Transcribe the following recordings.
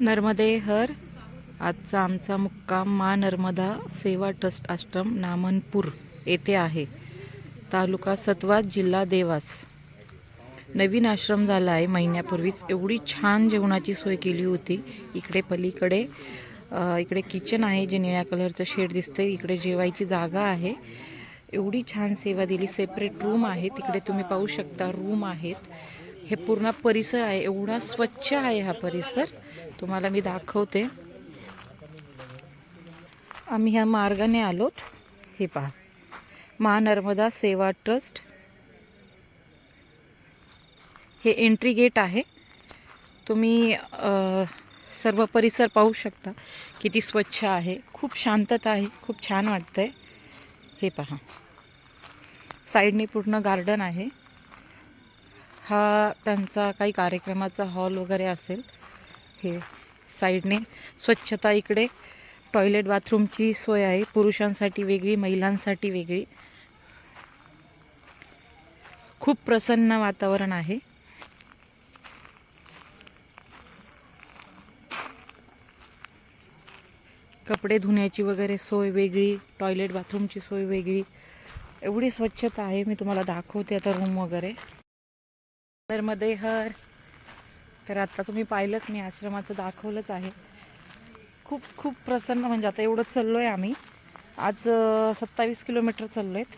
नर्मदे हर आजचा आमचा मुक्काम मा नर्मदा सेवा ट्रस्ट आश्रम नामनपूर येथे आहे. तालुका सतवा जिल्हा देवास. नवीन आश्रम झाला आहे महिन्यापूर्वीच एवढी छान जेवणाची सोय केली होती. इकडे पलीकडे इकडे किचन आहे जे निळ्या कलरचं शेड दिसते इकडे जेवायची जागा आहे. एवढी छान सेवा दिली. सेपरेट रूम आहे. तिकडे तुम्ही पाहू शकता रूम आहेत. हे पूर्ण परिसर आहे. एवढा स्वच्छ आहे हा परिसर. तुम्हाला मी दाखवते. आम्ही ह्या मार्गाने आलोत. हे पहा. महानर्मदा सेवा ट्रस्ट. हे एंट्री गेट आहे. तुम्ही सर्व परिसर पाहू शकता. किती स्वच्छ आहे. खूप शांतता आहे. खूप छान वाटतं आहे हे पहा. साईडने पूर्ण गार्डन आहे. हा त्यांचा काही कार्यक्रमाचा हॉल वगैरे असेल. हे साईडने. स्वच्छता इकडे. टॉयलेट बाथरूमची सोय आहे. पुरुषांसाठी वेगळी महिलांसाठी वेगळी. खूप प्रसन्न वातावरण आहे. कपडे धुण्याची वगैरे सोय वेगळी टॉयलेट बाथरूमची सोय वेगळी. एवढी स्वच्छता आहे मी तुम्हाला दाखवते आता रूम वगैरे. तर मध्ये हर तर आता तुम्ही पाहिलंच मी आश्रमाचं दाखवलंच आहे. खूप खूप प्रसन्न म्हणजे आता एवढं चाललो आहे आम्ही. आज सत्तावीस किलोमीटर चाललो आहेत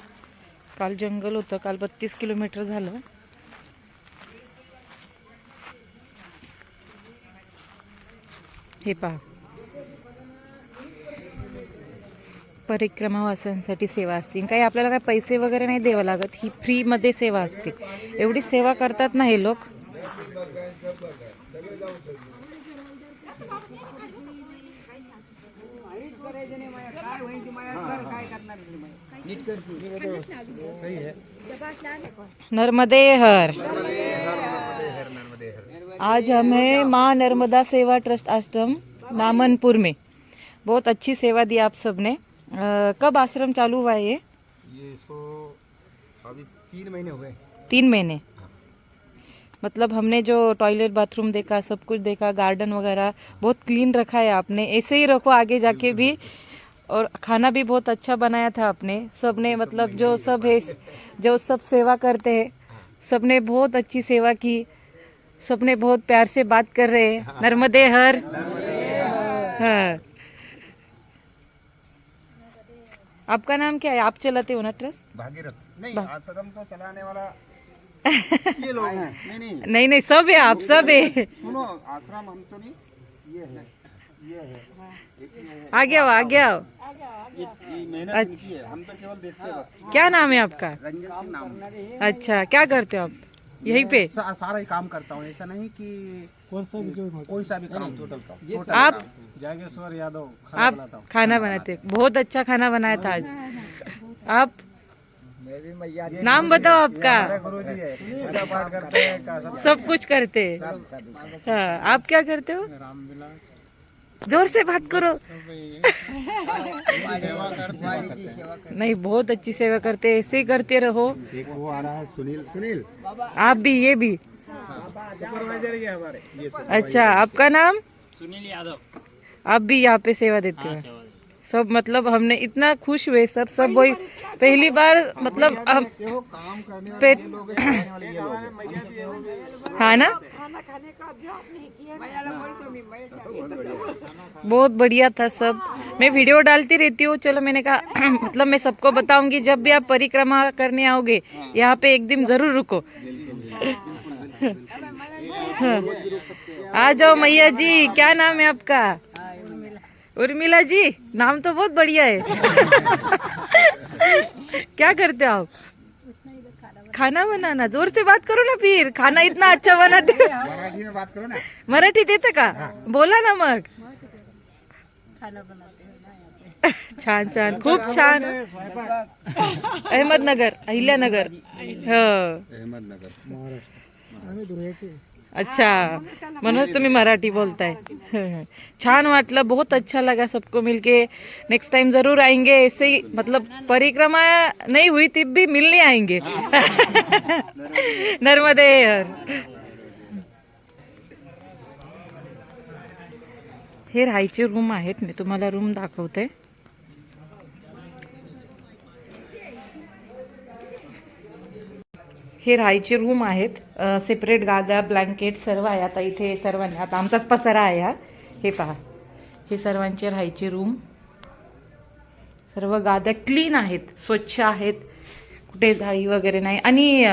काल जंगल होतं काल बत्तीस किलोमीटर झालं. हे पहा. परिक्रमावासांसाठी सेवा असतील काही आपल्याला काही पैसे वगैरे नाही द्यावं लागत ही फ्रीमध्ये सेवा असते. एवढी सेवा करतात ना हे लोक. नर्मदे हर। आज हमें माँ नर्मदा सेवा ट्रस्ट आश्रम नामनपुर में। बहुत अच्छी सेवा दी आप सबने। कब आश्रम चालू हुआ है ये? ये इसको अभी तीन महीने हुए तीन महीने। मतलब हमने जो टॉयलेट बाथरूम देखा सब कुछ देखा गार्डन वगैरह बहुत क्लीन रखा है आपने। ऐसे ही रखो आगे जाके भी। और खाना भी बहुत अच्छा बनाया था आपने। सबने मतलब जो सब है जो सब सेवा करते हैं सबने बहुत अच्छी सेवा की। सबने बहुत प्यार से बात कर रहे हैं। नर्मदे हर। हाँ। आपका नाम क्या है? आप चलाते हो ना ट्रस्ट? भागीरथ। नहीं आश्रम तो चलाने वाला ये लोग हैं। नहीं नहीं। नहीं नहीं सब है आप सब है। सुनो आश्रम हम तो नहीं। ये है ये है। आ गया आ गया हो ये, ये मेहनत इनकी है। हम तो केवल देखते बस। क्या नाम है आपका? रंजन सिंह नाम अच्छा क्या करते हो आप? यही पे? सा, सारा ही काम करता हूँ। ऐसा नहीं कि कौन सा भी कोई सा भी काम टोटल का। आप जागेश्वर यादव आप खाना बनाते बहुत अच्छा खाना बनाया था आज। आप मैं भी मैया नाम बताओ आपका। गुरु जी है पूजा पाठ करते हैं का सब। सब कुछ करते हैं। हाँ आप क्या करते हो? ज़ोर से बात करो। हैं नहीं बहुत अच्छी सेवा करते हैं ऐसे ही करते रहो। एक वो आ रहा है सुनील। सुनील। आप भी ये भी। सुपरवाइजर ही है हमारे। ये अच्छा आपका नाम? सुनील यादव। आप भी यहाँ पे सेवा देते हो। सब मतलब हमने इतना खुश हुए सब सब वही पहली बार मतलब हम देखो काम करने वाले पे हैं। हैं ना? बहुत बढ़िया। था सब। मैं वीडियो डालती रहती हूँ चलो मैंने कहा मतलब मैं सबको बताऊँगी जब भी आप परिक्रमा करने आओगे यहाँ पे एक दिन ज़रूर रुको। हाँ। आ जाओ मैया जी क्या नाम है आपका? उर्मिला जी नाम तो बहुत बढ़िया है। क्या करते हो आप? खाना बनाना जोर से बात करो ना फिर। खाना इतना अच्छा बनाते। मराठी में बात करो ना मराठीत येतं का बोला ना मग छान छान खूप छान। अहमदनगर अहिल्यानगर। हो। अहमदनगर। अच्छा. म्हणूनच तुम्ही मराठी बोलताय. छान वाटलं बहुत अच्छा लगा सबको मिलके नेक्स्ट टाइम जरूर आएंगे ऐसे ही मतलब परिक्रमा नहीं हुई तब भी मिलने आएंगे. नर्मदे हर. हे राहायचे रूम आहेत मी तुम्हाला रूम दाखवते. हे राहायचे रूम आहेत. सेपरेट गाद्या ब्लँकेट सर्व आहे. आता इथे सर्वांनी आता आमचाच पसारा आहे हा. हे पहा. हे सर्वांचे राहायचे रूम सर्व गाद्या क्लीन आहेत स्वच्छ आहेत. कुठे जाळी वगैरे नाही. आणि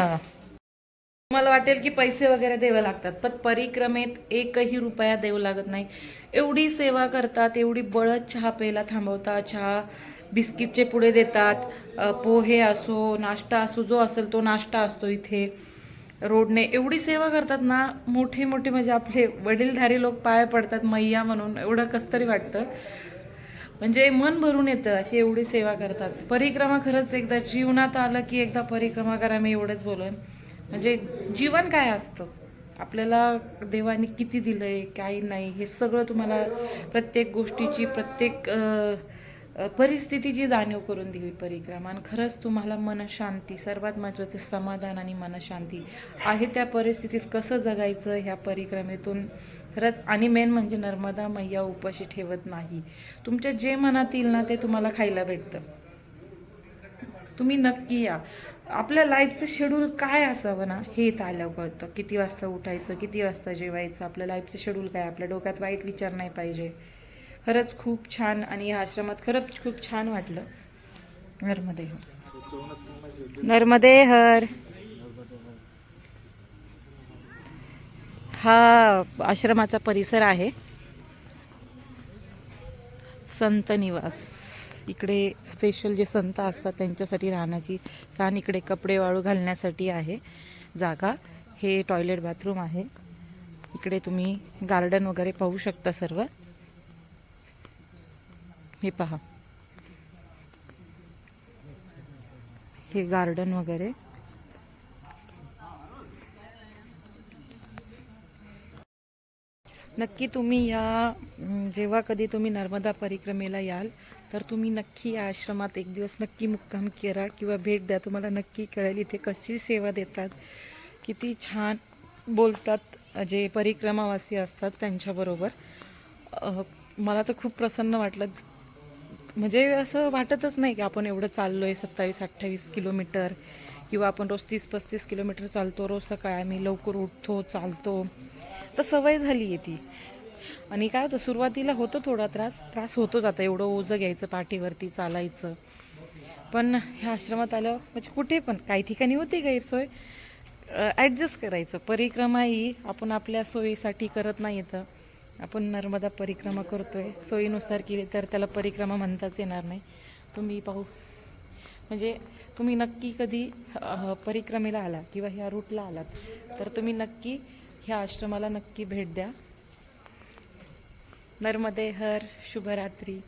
मला वाटेल की पैसे वगैरे द्यावे लागतात. पण परिक्रमेत एकही रुपया देऊ लागत नाही. एवढी सेवा करतात एवढी बळद चहा प्यायला थांबवतात चहा बिस्किटचे पुढे देतात. पोहे असो नाश्ता असो जो असेल तो नाश्ता असतो इथे. रोडने एवढी सेवा करतात ना मोठे मोठे म्हणजे आपले वडीलधारी लोक पाय पडतात मैया म्हणून. एवढं कस तरी वाटतं. म्हणजे मन भरून येतं अशी एवढी सेवा करतात. परिक्रमा खरंच एकदा जीवनात आलं की एकदा परिक्रमा करा मी एवढंच बोलेन. म्हणजे जीवन काय असतं? आपल्याला देवाने किती दिलं आहे काही नाही हे सगळं तुम्हाला प्रत्येक गोष्टीची प्रत्येक परिस्थितीची जाणीव करून दिली परिक्रमा. आणि खरंच तुम्हाला मनशांती सर्वात महत्त्वाचं समाधान आणि मनशांती आहे त्या परिस्थितीत कसं जगायचं ह्या परिक्रमेतून? खरंच आणि मेन म्हणजे नर्मदा मैया उपाशी ठेवत नाही. तुमच्या जे मनात येईल ना ते तुम्हाला खायला भेटतं. तुम्ही नक्की या. आपल्या लाईफचं शेड्यूल काय असावं ना हे इथं आल्यावर कळतं. किती वाजता उठायचं किती वाजता जेवायचं आपल्या लाईफचं शेड्यूल काय? आपल्या डोक्यात वाईट विचार नाही पाहिजे. खरंच खूप छान आणि या आश्रमात खरंच खूप छान वाटलं. नर्मदे हर नर्मदे हर. हा आश्रमाचा परिसर आहे. संत निवास. इकडे स्पेशल जे संत असतात त्यांच्यासाठी राहण्याची छान इकडे कपडे वाळू घालण्यासाठी आहे जागा. हे टॉयलेट बाथरूम आहे. इकडे तुम्ही गार्डन वगैरे पाहू शकता सर्व. हे पहा. हे गार्डन वगैरे. नक्की तुम्ही या जेव्हा कधी तुम्ही नर्मदा परिक्रमेला याल तर तुम्ही नक्की या आश्रमात एक दिवस नक्की मुक्काम करा किंवा भेट द्या. तुम्हाला नक्की कळेल इथे कशी सेवा देतात किती छान बोलतात जे परिक्रमावासी असतात त्यांच्याबरोबर. मला तर खूप प्रसन्न वाटलं. म्हणजे असं वाटतच नाही की आपण एवढं चाललो आहे सत्तावीस अठ्ठावीस किलोमीटर किंवा आपण रोज तीस पस्तीस किलोमीटर चालतो रोज सकाळी आम्ही लवकर उठतो चालतो. तर सवय झाली आहे ती. आणि काय होतं सुरुवातीला होतो थोडा त्रास त्रास होतोच आता. एवढं ओझं घ्यायचं पाठीवरती चालायचं. पण ह्या आश्रमात आलं म्हणजे कुठे पण काही ठिकाणी होती गैरसोय. ॲडजस्ट करायचं. परिक्रमा ही आपण आपल्या सोयीसाठी करत नाही येतं. आपण नर्मदा परिक्रमा करतो आहे सोयीनुसार केली तर त्याला परिक्रमा म्हणताच येणार नाही. तुम्ही पाहू. म्हणजे तुम्ही नक्की कधी परिक्रमेला आला किंवा ह्या रूटला आलात तर तुम्ही नक्की ह्या आश्रमाला नक्की भेट द्या. नर्मदे हर शुभरात्री.